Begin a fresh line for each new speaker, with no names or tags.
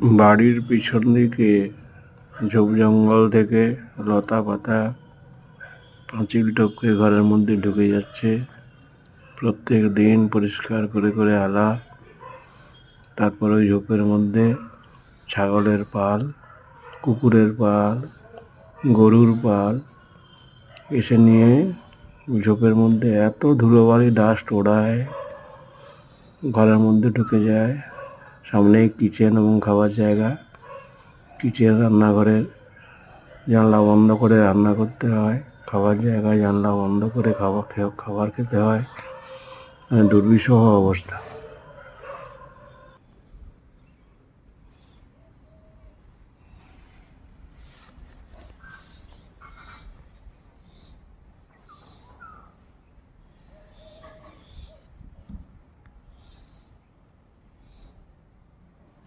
বাড়ির পিছন দিকে, ঝোপ জঙ্গল থেকে লতা পাতা পাঁচিল টপকে ঘরের মধ্যে ঢুকে যাচ্ছে। প্রত্যেক দিন পরিষ্কার করে করে আলা, তারপরে ওই ঝোপের মধ্যে ছাগলের পাল, কুকুরের পাল, গরুর পাল এসে নিয়ে ঝোপের মধ্যে এত ধুলোবালি ডাস্ট ওড়ায়, ঘরের মধ্যে ঢুকে যায়। সামনেই কিচেন এবং খাবার জায়গা। কিচেন রান্নাঘরের জানলা বন্ধ করে রান্না করতে হয়। খাবার জায়গায় জানলা বন্ধ করে খাবার খাবার খেতে হয়। মানে দুর্বিষহ অবস্থা।